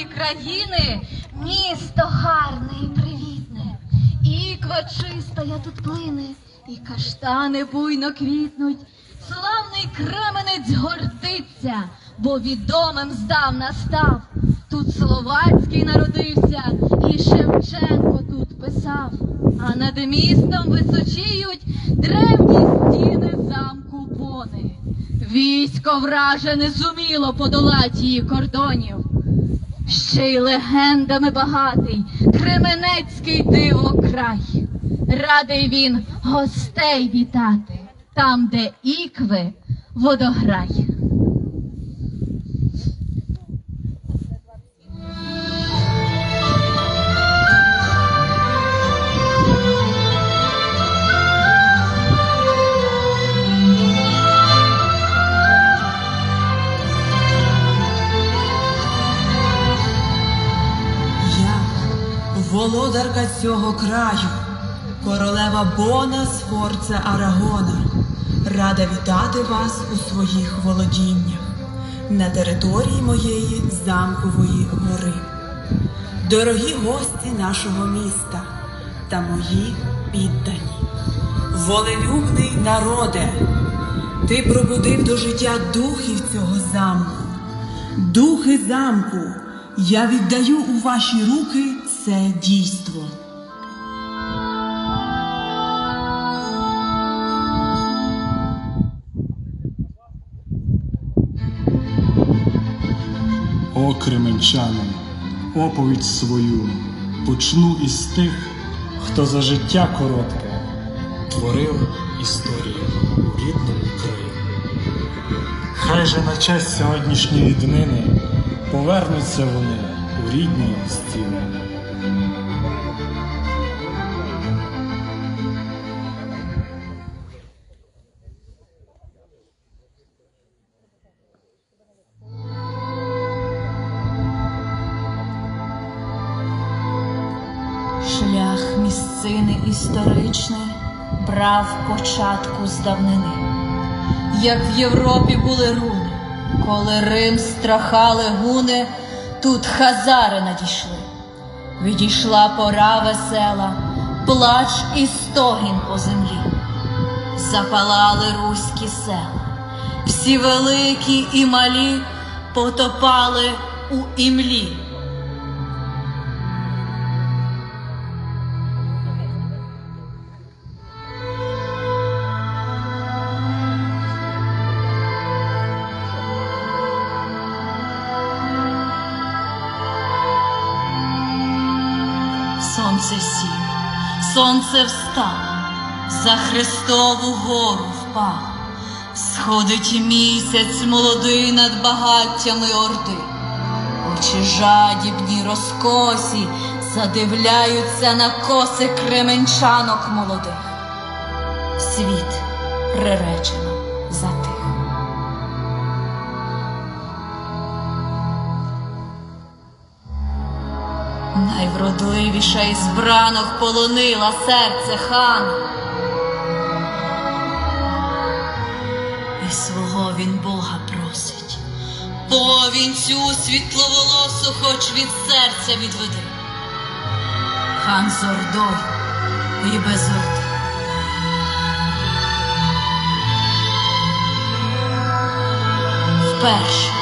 нашої країни місто гарне і привітне, іква чистоя тут плине, і каштани буйно квітнуть. Славний кременець гордиться, бо відомим здавна став. Тут Словацький народився, і Шевченко тут писав. А над містом височіють древні стіни замку Бони. Військо враже не зуміло подолати її кордонів. Ще й легендами багатий Кременецький диво край. Радий він гостей вітати, там, де ікви водограй. Володарка цього краю, королева Бона з Форце Арагона, рада вітати вас у своїх володіннях на території моєї замкової гори. Дорогі гості нашого міста та мої піддані, волелюбний народе, ти пробудив до життя духів цього замку. Духи замку, я віддаю у ваші руки це дійство. О, кременчанин, оповідь свою почну із тих, хто за життя коротке творив історію у рідному краї. Хай же на честь сьогоднішньої днини повернуться вони у рідні стіни. Історичний брав початку з давнини. Як в Європі були руни, коли Рим страхали гуни, тут хазари надійшли. Відійшла пора весела, плач і стогін по землі. Запалали руські села, всі великі і малі потопали у імлі. Сонце сонце встало, за Христову гору впало. Сходить місяць молодий над багаттями орди. Очі жадібні розкосі задивляються на коси кременчанок молодих. Світ приречено затих. Найвродливіша із бранок полонила серце хана. І свого він Бога просить. Повінцю світловолосу хоч від серця відведи. Хан з ордою і без орди. Вперше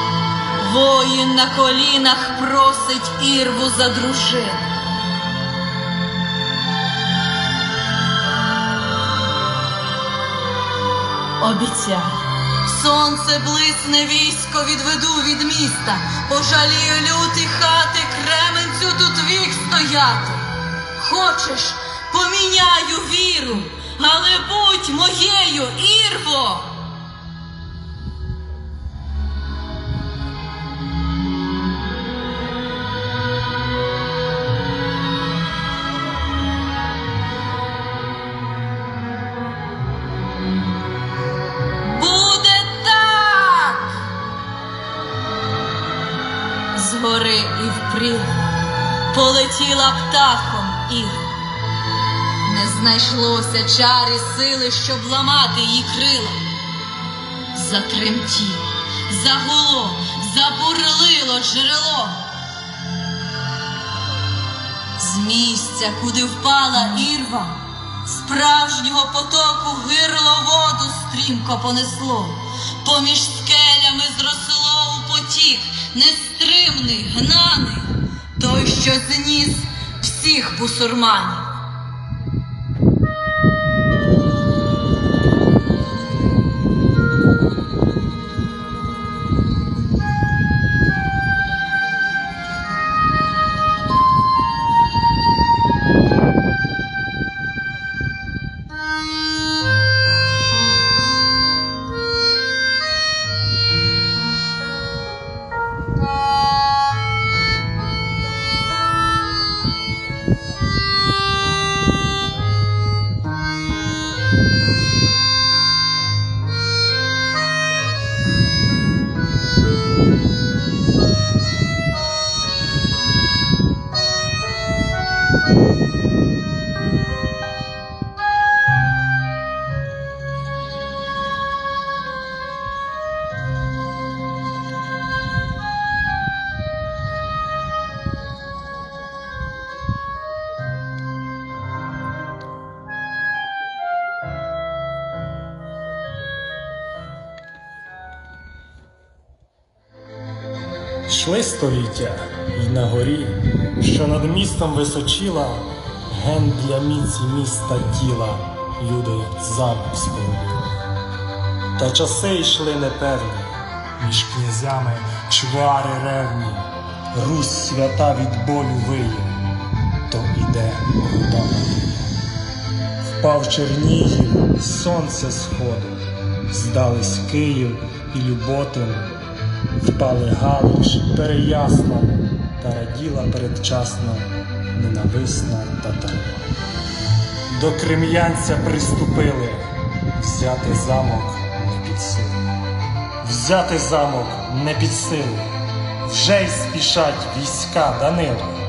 воїн на колінах просить ірву за дружину. Обіцяю, сонце блисне військо відведу від міста, пожалію люті хати, кременцю тут вік стояти. Хочеш, поміняю віру, але будь моєю, Ірво. І полетіла птахом Іра. Не знайшлося чари сили, щоб ламати її крила. Затремтіло, загуло, забурлило джерело. З місця, куди впала ірва, справжнього потоку гирло воду стрімко понесло, поміж скелями зросло у потік, нестримний, гнаний, той, що зніс всіх бусурманів. Йшли століття, і на горі, що над містом височила, ген для міці міста тіла, люди замок спорудили. Та часи йшли непевні, між князями чвари ревні, Русь свята від болю виє, то іде орда. Впав Чернігів, сонце сходу, здались Київ і Люботин, впали Галич, переясно, та раділа передчасно ненависна татарва. До крем'янця приступили, взяти замок не під силу. Взяти замок не під силу, вже й спішать війська Данила.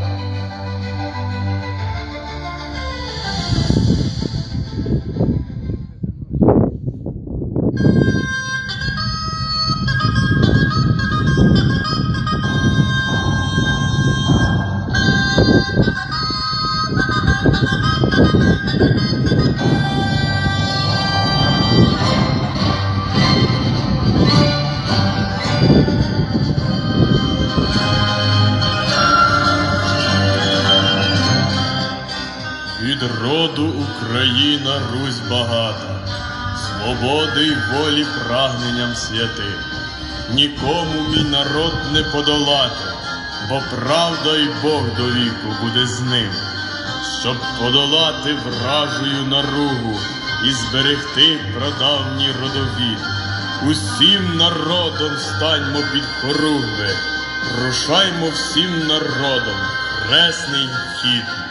Від роду Україна Русь багата, свободи й волі прагненням святим. Нікому мій народ не подолати, бо правда й Бог до віку буде з ним, щоб подолати вражую наругу і зберегти прадавній родовід. Усім народом станьмо під хоругви, рушаймо всім народом, хресний хід.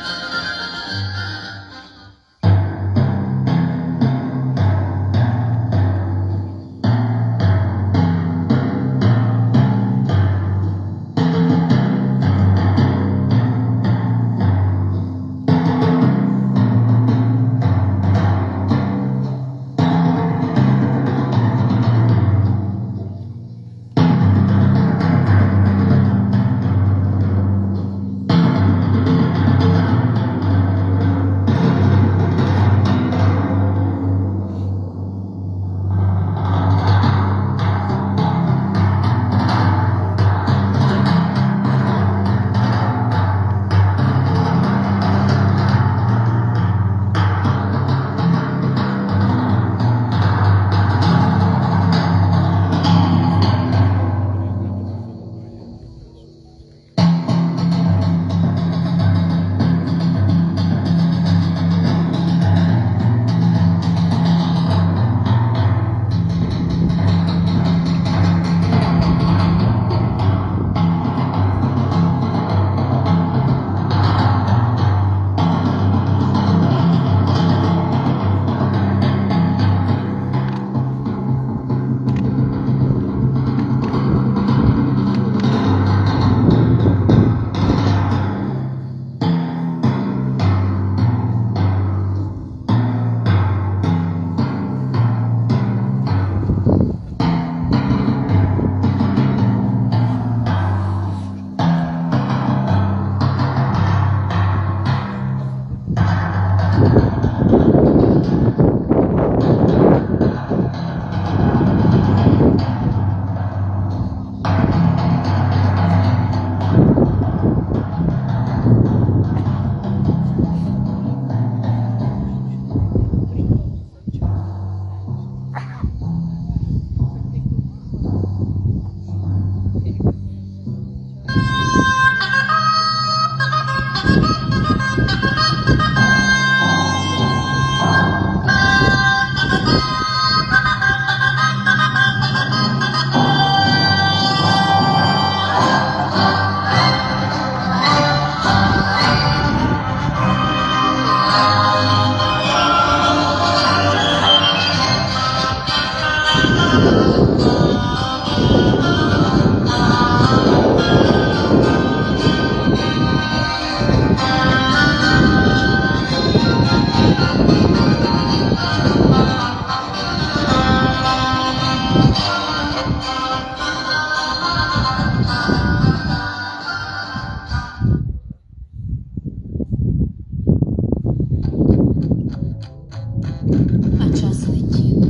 а час летів.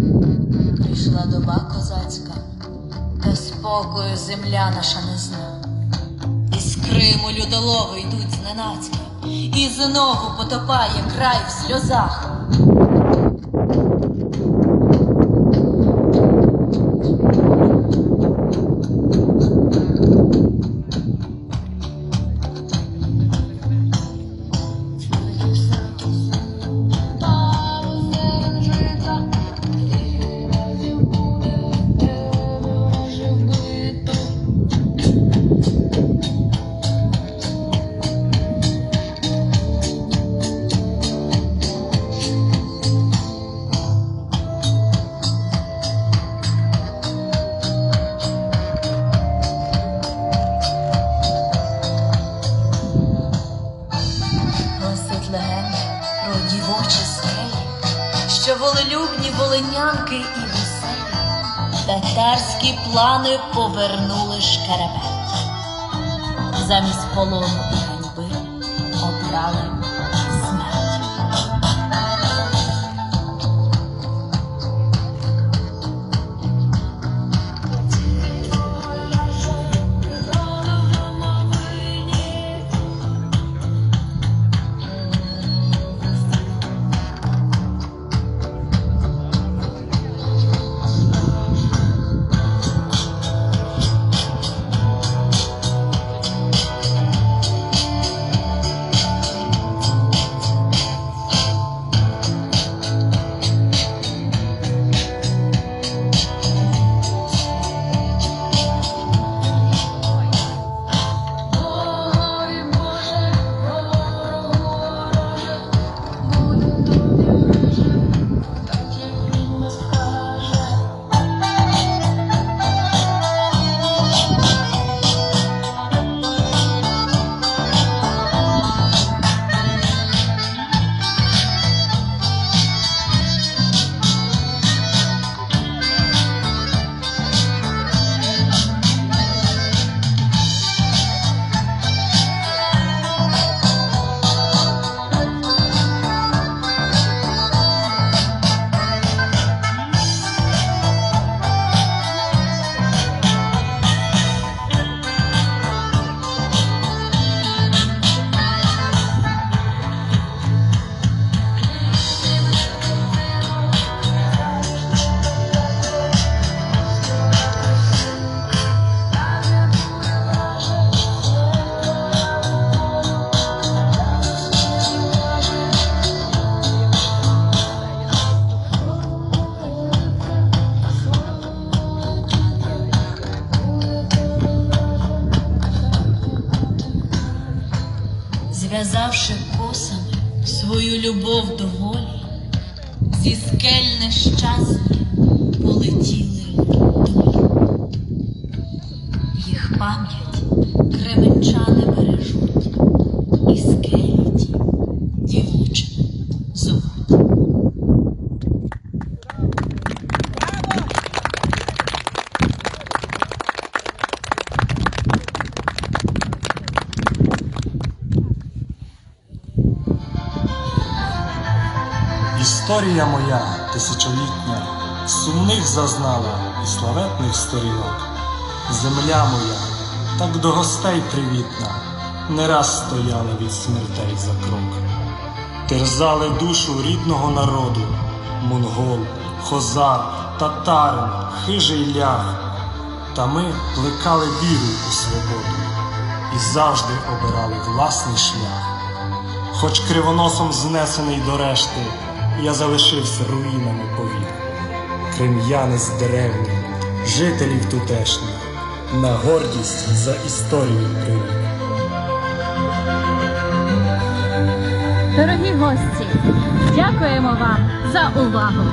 Прийшла доба козацька, та спокою земля наша не зна. Із Криму людолови йдуть зненацька, і знову потопає край в сльозах. Волинянки і веселі, татарські плани повернули шкеребет. Замість полону і ганьби обрали зв'язавши косами свою любов до волі, зі скель нещасні полетіли долі. Їх пам'ять кременчани Історія моя тисячолітня, сумних зазнала і славетних сторінок. Земля моя, так до гостей привітна, не раз стояла від смертей за крок. Терзали душу рідного народу, монгол, хозар, татарин, хижий ляг. Та ми плекали віру у свободу і завжди обирали власний шлях. Хоч кривоносом знесений до решти, я залишився руїнами повік. з деревні, жителів тутешніх, на гордість за історію привік. Дорогі гості, дякуємо вам за увагу.